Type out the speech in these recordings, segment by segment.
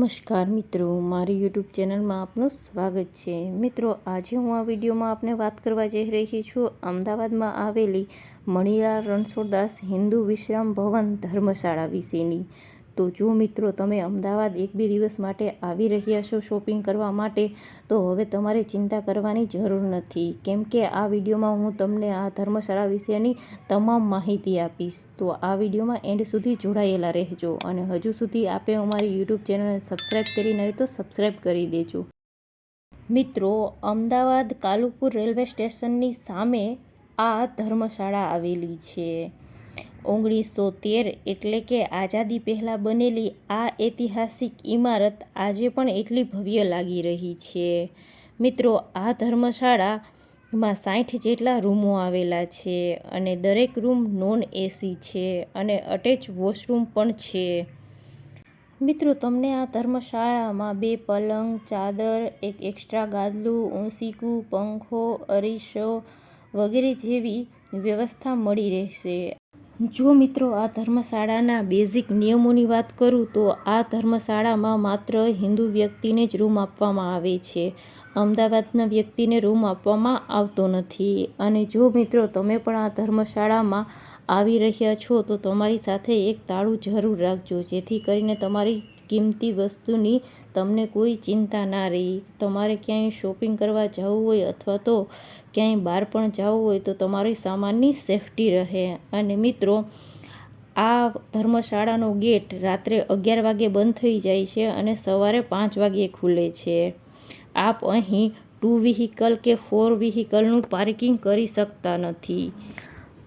નમસ્કાર મિત્રો, મારી યુટ્યુબ ચેનલમાં આપનું સ્વાગત છે. મિત્રો, આજે હું આ વિડીયોમાં આપને વાત કરવા જઈ રહી છું અમદાવાદમાં આવેલી મણિલાલ રણછોડદાસ હિન્દુ વિશ્રામ ભવન ધર્મશાળા વિશેની. તો જો મિત્રો તમે અમદાવાદ એક બે દિવસ માટે આવી રહ્યા છો શોપિંગ કરવા માટે, તો હવે તમારે ચિંતા કરવાની જરૂર નથી. કેમ કે આ વિડીયોમાં હું તમને આ ધર્મશાળા વિશેની તમામ માહિતી આપીશ. તો આ વિડીયોમાં એન્ડ સુધી જોડાયેલા રહેજો અને હજુ સુધી આપે અમારી યુટ્યુબ ચેનલને સબસ્ક્રાઈબ કરી નહીં તો સબસ્ક્રાઈબ કરી દેજો. મિત્રો, અમદાવાદ કાલુપુર રેલવે સ્ટેશનની સામે આ ધર્મશાળા આવેલી છે. ઓગણીસો તેર એટલે કે આઝાદી પહેલાં બનેલી આ ઐતિહાસિક ઇમારત આજે પણ એટલી ભવ્ય લાગી રહી છે. મિત્રો, આ ધર્મશાળામાં સાઠ જેટલા રૂમો આવેલા છે અને દરેક રૂમ નોન એસી છે અને અટેચ વોશરૂમ પણ છે. મિત્રો, તમને આ ધર્મશાળામાં બે પલંગ, ચાદર, એક એક્સ્ટ્રા ગાદલું ઓશીકું પંખો, અરીસો વગેરે જેવી વ્યવસ્થા મળી રહેશે. જો મિત્રો આ ધર્મશાળાના બેઝિક નિયમોની વાત કરું તો આ ધર્મશાળામાં માત્ર હિન્દુ વ્યક્તિને જ રૂમ આપવામાં આવે છે. અમદાવાદના વ્યક્તિને રૂમ આપવામાં આવતો નથી. અને જો મિત્રો તમે પણ આ ધર્મશાળામાં આવી રહ્યા છો તો તમારી સાથે એક તાળું જરૂર રાખજો, જેથી કરીને તમારી કિંમતી વસ્તુની તમને કોઈ ચિંતા ના રહી. તમારે ક્યાંય શોપિંગ કરવા જવું હોય અથવા તો ક્યાંય બહાર પણ જવું હોય તો તમારી સામાનની સેફટી રહે. અને મિત્રો, આ ધર્મશાળાનો ગેટ રાત્રે અગિયાર વાગે બંધ થઈ જાય છે અને સવારે પાંચ વાગે ખુલે છે. આપ અહીં ટુ વ્હીકલ કે ફોર વ્હીકલનું પાર્કિંગ કરી શકતા નથી.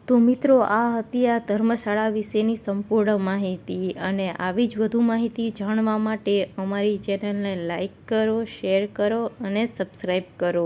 તો મિત્રો, આ હતી આ ધર્મશાળા વિશેની સંપૂર્ણ માહિતી અને આવી જ વધુ માહિતી જાણવા માટે અમારી ચેનલને લાઈક કરો, શેર કરો અને સબસ્ક્રાઈબ કરો.